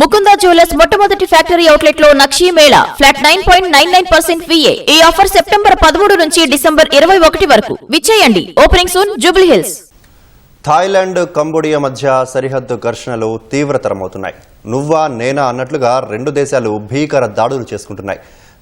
Mukunda jewellers మొట్టమొదటి factory అవుట్లెట్లో Nakshi Mela flat nine point nine nine percent VA ఈ offer September పదమూడు నుంచి December ఇరవై ఒకటి వరకు. విచ్చేయండి. Opening soon Jubilee Hills. Thailand Cambodia మధ్య సరిహద్దు ఘర్షణలు తీవ్రతరమవుతున్నాయి. నువ్వా నేనా అన్నట్లుగా రెండు దేశాలు భీకర దాడులు చేసుకుంటున్నాయి.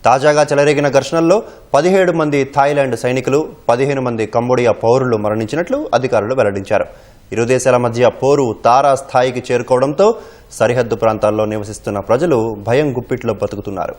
తాజాగా చెలరేగిన ఘర్షణల్లో పదిహేడు మంది థాయిలాండ్ సైనికులు పదిహేను మంది కంబోడియా పౌరులు మరణించినట్లు అధికారులు వెల్లడించారు. ఇరు దేశాల మధ్య పోరు తారా స్థాయికి చేరుకోవడంతో సరిహద్దు ప్రాంతాల్లో నివసిస్తున్న ప్రజలు భయం గుప్పిట్లో బతుకుతున్నారు.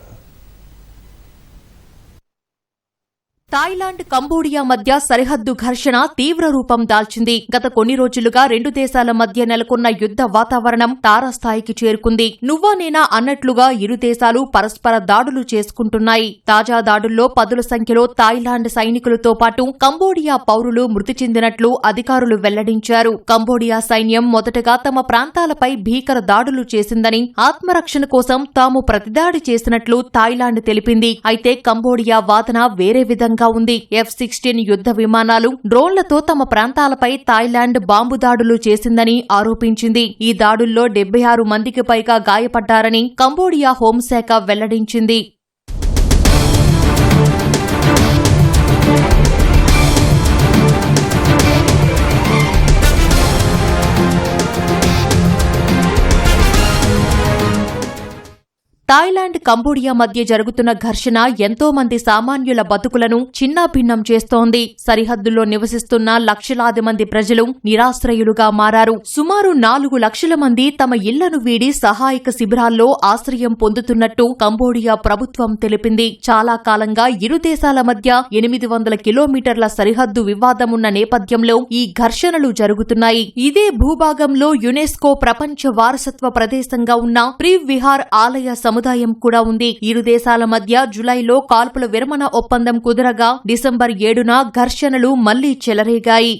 థాయిలాండ్ కంబోడియా మధ్య సరిహద్దు ఘర్షణ తీవ్ర రూపం దాల్చింది. గత కొన్ని రోజులుగా రెండు దేశాల మధ్య నెలకొన్న యుద్ధ వాతావరణం తారాస్థాయికి చేరుకుంది. నువ్వా నేనా అన్నట్లుగా ఇరు దేశాలు పరస్పర దాడులు చేసుకుంటున్నాయి. తాజా దాడుల్లో పదుల సంఖ్యలో థాయిలాండ్ సైనికులతో పాటు కంబోడియా పౌరులు మృతి చెందినట్లు అధికారులు వెల్లడించారు. కంబోడియా సైన్యం మొదటగా తమ ప్రాంతాలపై భీకర దాడులు చేసిందని ఆత్మరక్షణ కోసం తాము ప్రతిదాడి చేసినట్లు థాయిలాండ్ తెలిపింది. అయితే కంబోడియా వాదన వేరే విధంగా ఉంది. ఎఫ్ సిక్స్టీన్ యుద్ధ విమానాలు డ్రోన్లతో తమ ప్రాంతాలపై థాయిలాండ్ బాంబు దాడులు చేసిందని ఆరోపించింది. ఈ దాడుల్లో డెబ్బై ఆరు మందికి పైగా గాయపడ్డారని కంబోడియా హోంశాఖ వెల్లడించింది. థాయిలాండ్ కంబోడియా మధ్య జరుగుతున్న ఘర్షణ ఎంతో మంది సామాన్యుల బతుకులను చిన్నాభిన్నం చేస్తోంది. సరిహద్దుల్లో నివసిస్తున్న లక్షలాది మంది ప్రజలు నిరాశ్రయులుగా మారారు. సుమారు నాలుగు లక్షల మంది తమ ఇళ్ళను వీడి సహాయక శిబిరాల్లో ఆశ్రయం పొందుతున్నట్టు కంబోడియా ప్రభుత్వం తెలిపింది. చాలా కాలంగా ఇరు దేశాల మధ్య ఎనిమిది వందల కిలోమీటర్ల సరిహద్దు వివాదమున్న నేపథ్యంలో ఈ ఘర్షణలు జరుగుతున్నాయి. ఇదే భూభాగంలో యునెస్కో ప్రపంచ వారసత్వ ప్రదేశంగా ఉన్న ప్రీ విహార్ ఆలయ సముదాయం కూడా ఉంది. ఇరు దేశాల మధ్య జులైలో కాల్పుల విరమణ ఒప్పందం కుదరగా డిసెంబర్ ఏడున ఘర్షణలు మళ్ళీ చెలరేగాయి.